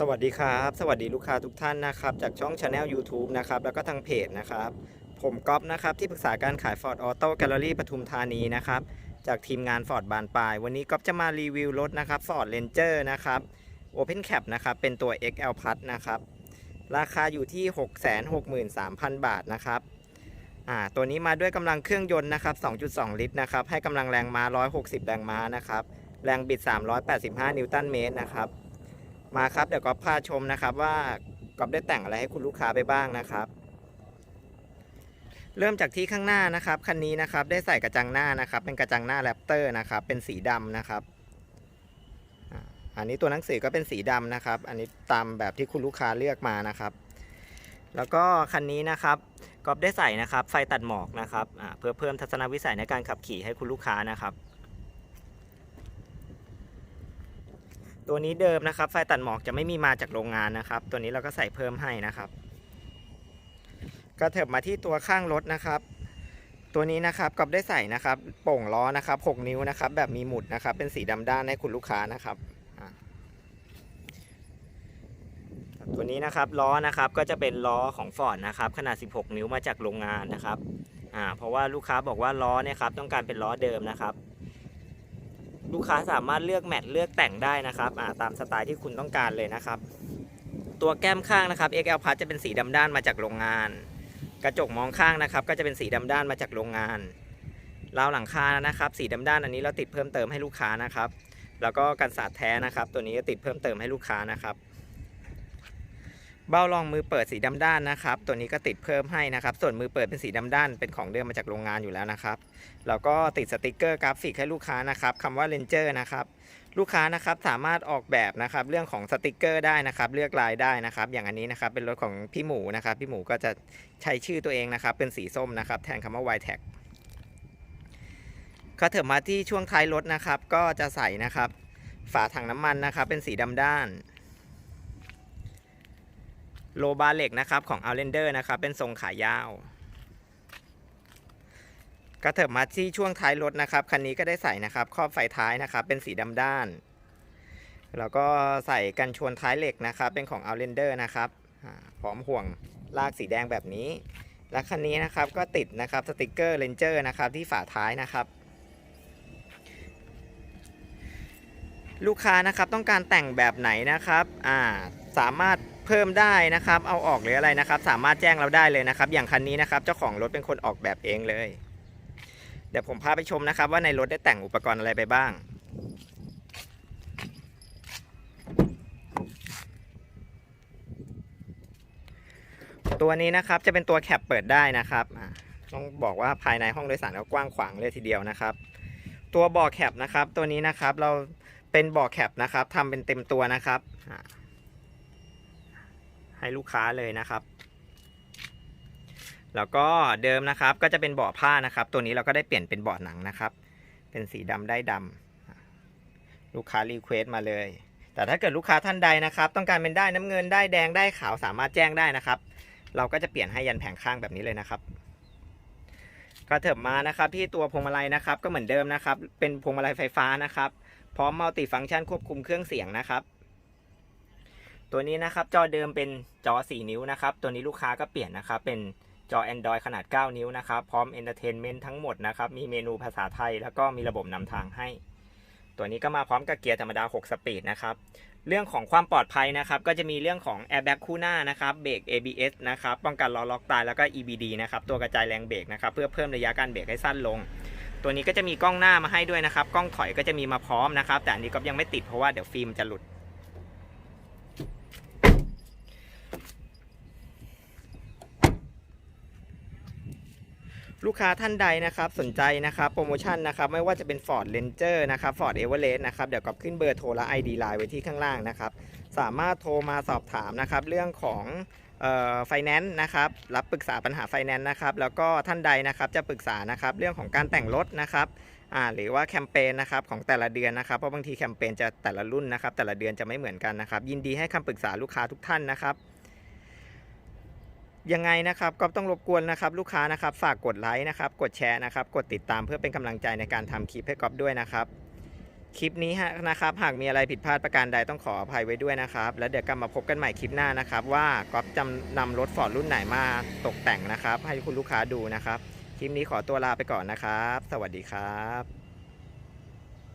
สวัสดีครับ สวัสดีลูกค้าทุกท่านนะครับ จากช่อง Channel YouTube นะครับ แล้วก็ทางเพจนะครับ ผมก๊อฟนะครับ ที่ปรึกษาการขาย Ford Auto Gallery ปทุมธานีนะครับ จากทีมงาน Ford บานปลาย วันนี้ก๊อฟจะมารีวิวรถนะครับ Ford Ranger นะครับ Open Cap นะครับ เป็นตัว XL Plus นะครับ ราคาอยู่ที่ 663,000 บาทนะครับอ่าตัวนี้มาด้วยกำลังเครื่องยนต์นะครับ 2.2 ลิตรนะครับ ให้กำลังแรงม้า 160 แรงม้านะครับ แรงบิด 385 นิวตันเมตรนะครับ มาครับเดี๋ยวก๊อฟพาชมนะครับว่าก๊อฟได้แต่งอะไรให้คุณลูกค้าไปบ้างนะครับ เริ่มจากที่ข้างหน้านะครับคันนี้นะครับได้ใส่กระจังหน้านะครับ เป็นกระจังหน้าแรปเตอร์นะครับ เป็นสีดำนะครับ อันนี้ตัวหนังสือก็เป็นสีดำนะครับ อันนี้ตามแบบที่คุณลูกค้าเลือกมานะครับ แล้วก็คันนี้นะครับก๊อฟได้ใส่นะครับ ไฟตัดหมอกนะครับเพื่อเพิ่มทัศนวิสัยในการขับขี่ให้คุณลูกค้านะครับ ตัวนี้เดิมนะครับ ไฟตัดหมอกจะไม่มีมาจากโรงงานนะครับ ตัวนี้เราก็ใส่เพิ่มให้นะครับก็เถิบมาที่ตัวข้างรถนะครับ ตัวนี้นะครับกอบได้ใส่นะครับ โป่งล้อนะครับ 6 นิ้วนะครับ แบบมีหมุดนะครับ เป็นสีดำด้านให้คุณลูกค้านะครับตัวนี้นะครับล้อนะครับก็จะเป็นล้อของฟอร์ดนะครับขนาด 16 นิ้วมาจากโรงงานนะครับอ่าเพราะว่าลูกค้าบอกว่าล้อเนี่ยครับต้องการเป็นล้อเดิมนะครับ ลูกค้าสามารถเลือกแมทเลือกแต่งได้นะครับตามสไตล์ที่คุณต้องการเลยนะครับ ตัวแก้มข้างนะครับ XL Plus จะเป็นสีดำด้านมาจากโรงงาน กระจกมองข้างนะครับ ก็จะเป็นสีดำด้านมาจากโรงงานราวหลังคานะครับ สีดำด้านอันนี้เราติดเพิ่มเติมให้ลูกค้านะครับ แล้วก็กันสาดแท้นะครับ ตัวนี้ก็ติดเพิ่มเติมให้ลูกค้านะครับ เบ้ารองมือเปิดสีดำด้านนะครับ ตัวนี้ก็ติดเพิ่มให้นะครับ ส่วนมือเปิดเป็นสีดำด้าน เป็นของเดิมมาจากโรงงานอยู่แล้วนะครับ แล้วก็ติดสติกเกอร์กราฟิกให้ลูกค้านะครับคำว่า Ranger นะครับลูกค้านะครับสามารถออกแบบนะครับเรื่องของสติกเกอร์ได้นะครับ เลือกลายได้นะครับ อย่างอันนี้นะครับเป็นรถของพี่หมูนะครับ พี่หมูก็จะใช้ชื่อตัวเองนะครับ เป็นสีส้มนะครับ แทนคำว่า y t a g ก็เถิบมาที่ช่วงท้ายรถนะครับ ก็จะใส่นะครับ ฝาถังน้ำมันนะครับ เป็นสีดำด้าน โลบาร์เหล็กนะครับของ Outlander นะครับเป็นทรงขายาวก็เถิบมาที่ช่วงท้ายรถนะครับคันนี้ก็ได้ใส่นะครับครอบไฟท้ายนะครับเป็นสีดำด้าน แล้วก็ใส่กันชนท้ายเหล็กนะครับเป็นของ Outlander นะครับพร้อมห่วงลากสีแดงแบบนี้ และคันนี้นะครับก็ติดนะครับสติกเกอร์ Ranger นะครับที่ฝาท้ายนะครับลูกค้านะครับต้องการแต่งแบบไหนนะครับ อ่า สามารถ เพิ่มได้นะครับ เอาออกหรืออะไรนะครับ สามารถแจ้งเราได้เลยนะครับ อย่างคันนี้นะครับ เจ้าของรถเป็นคนออกแบบเองเลย เดี๋ยวผมพาไปชมนะครับ ว่าในรถได้แต่งอุปกรณ์อะไรไปบ้างตัวนี้นะครับจะเป็นตัวแคปเปิดได้นะครับต้องบอกว่าภายในห้องโดยสารก็กว้างขวางเลยทีเดียวนะครับ ตัวบ่อแคปนะครับ ตัวนี้นะครับเราเป็นบ่อแคปนะครับทำเป็นเต็มตัวนะครับ ให้ลูกค้าเลยนะครับ แล้วก็เดิมนะครับก็จะเป็นเบาะผ้านะครับ ตัวนี้เราก็ได้เปลี่ยนเป็นเบาะหนังนะครับ เป็นสีดำได้ดำลูกค้ารีเควสมาเลย แต่ถ้าเกิดลูกค้าท่านใดนะครับ ต้องการเป็นได้น้ำเงินได้แดงได้ขาวสามารถแจ้งได้นะครับ เราก็จะเปลี่ยนให้ยันแผงข้างแบบนี้เลยนะครับก็เถิบมานะครับที่ตัวพวงมาลัยนะครับก็เหมือนเดิมนะครับ เป็นพวงมาลัยไฟฟ้านะครับ พร้อมมัลติฟังก์ชันควบคุมเครื่องเสียงนะครับ ตัวนี้นะครับจอเดิมเป็นจอ 4 นิ้วนะครับ ตัวนี้ลูกค้าก็เปลี่ยนนะครับ เป็นจอ Android ขนาด 9 นิ้วนะครับ พร้อม Entertainment ทั้งหมดนะครับ มีเมนูภาษาไทย แล้วก็มีระบบนำทางให้ ตัวนี้ก็มาพร้อมกับเกียร์ธรรมดา 6 สปีดนะครับ เรื่องของความปลอดภัยนะครับ ก็จะมีเรื่องของ Airbag คู่หน้านะครับเบรก ABS นะครับ ป้องกันล้อล็อกตายแล้วก็ EBD นะครับ ตัวกระจายแรงเบรกนะครับ เพื่อเพิ่มระยะการเบรกให้สั้นลง ตัวนี้ก็จะมีกล้องหน้ามาให้ด้วยนะครับ กล้องถอยก็จะมีมาพร้อมนะครับ แต่อันนี้ก็ยังไม่ติดเพราะว่าเดี๋ยวฟิล์มจะหลุด ลูกค้าท่านใดนะครับสนใจนะครับโปรโมชั่นนะครับไม่ว่าจะเป็น Ford Ranger นะครับ Ford Everest นะครับเดี๋ยวก็ขึ้นเบอร์โทรและ ID Line ไว้ที่ข้างล่างนะครับ สามารถโทรมาสอบถามนะครับเรื่องของไฟแนนซ์นะครับรับปรึกษาปัญหาไฟแนนซ์นะครับแล้วก็ท่านใดนะครับจะปรึกษานะครับเรื่องของการแต่งรถนะครับอ่าหรือว่าแคมเปญนะครับของแต่ละเดือนนะครับเพราะบางทีแคมเปญจะแต่ละรุ่นนะครับแต่ละเดือนจะไม่เหมือนกันนะครับยินดีให้คำปรึกษาลูกค้าทุกท่านนะครับ ยังไงนะครับก็ต้องรบกวนนะครับลูกค้านะครับฝากกดไลค์นะครับกดแชร์นะครับกดติดตามเพื่อเป็นกำลังใจในการทำคลิปให้ก๊อฟด้วยนะครับคลิปนี้ฮะนะครับหากมีอะไรผิดพลาดประการใดต้องขออภัยไว้ด้วยนะครับ แล้วเดี๋ยวกลับมาพบกันใหม่คลิปหน้านะครับ ว่าก๊อฟจำนำรถฟอร์ดรุ่นไหนมาตกแต่งนะครับ ให้คุณลูกค้าดูนะครับ คลิปนี้ขอตัวลาไปก่อนนะครับ สวัสดีครับ